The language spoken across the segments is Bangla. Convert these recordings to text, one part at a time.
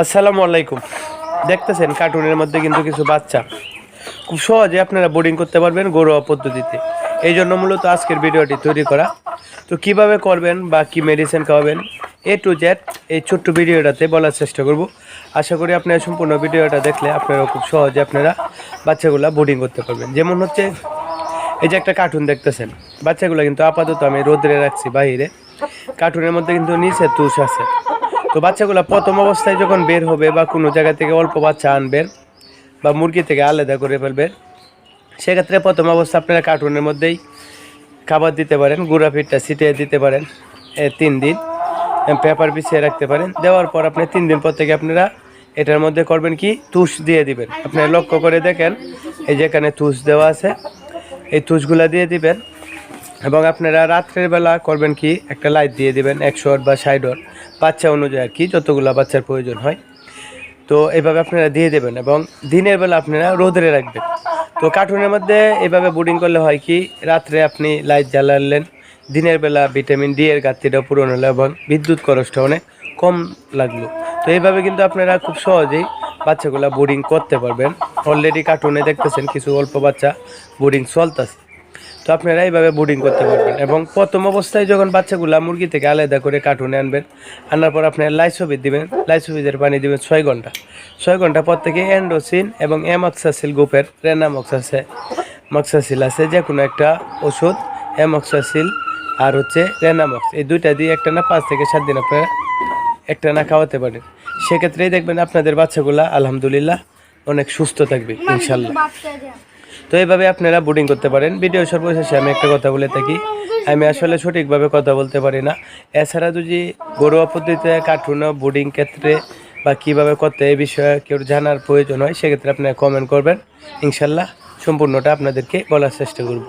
আসসালামু আলাইকুম। দেখতেছেন কার্টুনের মধ্যে কিন্তু কিছু বাচ্চা। খুব সহজে আপনারা বোর্ডিং করতে পারবেন ঘরোয়া পদ্ধতিতে। এই জন্য মূলত আজকের ভিডিওটি তৈরি করা। তো কীভাবে করবেন বা কি মেডিসিন খাওয়াবেন, এ টু জেড এই ছোট্ট ভিডিওটাতে বলার চেষ্টা করব। আশা করি আপনারা সম্পূর্ণ ভিডিওটা দেখলে আপনারা খুব সহজে আপনারা বাচ্চাগুলা বোর্ডিং করতে পারবেন। যেমন হচ্ছে, এই যে একটা কার্টুন দেখতেছেন, বাচ্চাগুলো কিন্তু আপাতত আমি রোদ্রে রাখছি বাইরে কার্টুনের মধ্যে কিন্তু নিচে তুষ আছে। তো বাচ্চাগুলো প্রথম অবস্থায় যখন বের হবে বা কোনো জায়গা থেকে অল্প বাচ্চা আনবেন বা মুরগি থেকে আলাদা করে ফেলবেন, সেক্ষেত্রে প্রথম অবস্থা আপনারা কার্টুনের মধ্যেই খাবার দিতে পারেন, গুঁড়া ফিটটা ছিটিয়ে দিতে পারেন তিন দিন পেপার বিছিয়ে রাখতে পারেন। দেওয়ার পর আপনি তিন দিন পর থেকে আপনারা এটার মধ্যে করবেন কি? তুষ দিয়ে দিবেন। আপনি লক্ষ্য করে দেখেন, এই যে এখানে তুষ দেওয়া আছে, এই তুষগুলা দিয়ে দিবেন এবং আপনারা রাত্রের বেলা করবেন কি? একটা লাইট দিয়ে দিবেন, একশো বা ষাট বাচ্চা অনুযায়ী আর কি, যতগুলো বাচ্চার প্রয়োজন হয়। তো এভাবে আপনারা দিয়ে দেবেন এবং দিনের বেলা আপনারা রোদরে রাখবেন। তো কার্টুনের মধ্যে এভাবে বোর্ডিং করলে হয় কি, রাত্রে আপনি লাইট জ্বালালেন, দিনের বেলা ভিটামিন ডি এর ঘাটতিটা পূরণ হলো এবং বিদ্যুৎ খরচটা অনেক কম লাগল। তো এইভাবে কিন্তু আপনারা খুব সহজেই বাচ্চাগুলা বোর্ডিং করতে পারবেন। অলরেডি কার্টুনে দেখতেছেন কিছু অল্প বাচ্চা বোর্ডিং চলতেছে। তো আপনারা এইভাবে বোর্ডিং করতে পারবেন। এবং প্রথম অবস্থায় যখন বাচ্চাগুলা মুরগি থেকে আলাদা করে কার্টুনে আনবেন আনার পর আপনারা লাইসোভিট দিবেন লাইসোভিটের পানি দিবেন ছয় ঘণ্টা। ছয় ঘণ্টা পর থেকে অ্যান্ডোসিন এবং এমক্সাসিল গ্রুপের রেনামক্সাসে মক্সাসিল আছে যে কোনো একটা ওষুধ এমক্সাসিল আর হচ্ছে রেনামক্স এই দুইটা দিয়ে একটা না পাঁচ থেকে সাত দিন আপনারা একটা না খাওয়াতে পারেন। সেক্ষেত্রেই দেখবেন আপনাদের বাচ্চাগুলা আলহামদুলিল্লাহ অনেক সুস্থ থাকবে ইনশাল্লাহ। তো এইভাবে আপনারা বোর্ডিং করতে পারেন। ভিডিও সর্বশেষে আমি একটা কথা বলে থাকি। আমি আসলে সঠিকভাবে কথা বলতে পারি না। এছাড়া যদি ঘরোয়া পদ্ধতিতে কার্টুনও বোর্ডিং ক্ষেত্রে বা কীভাবে করতে এই বিষয়ে কেউ জানার প্রয়োজন হয়, সেক্ষেত্রে আপনারা কমেন্ট করবেন। ইনশাল্লাহ সম্পূর্ণটা আপনাদেরকে বলার চেষ্টা করব।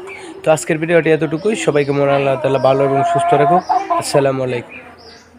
তো আজকের ভিডিওটি এতটুকুই। সবাইকে মনে আল্লাহ তালা ভালো এবং সুস্থ রাখুক। আসসালামু আলাইকুম।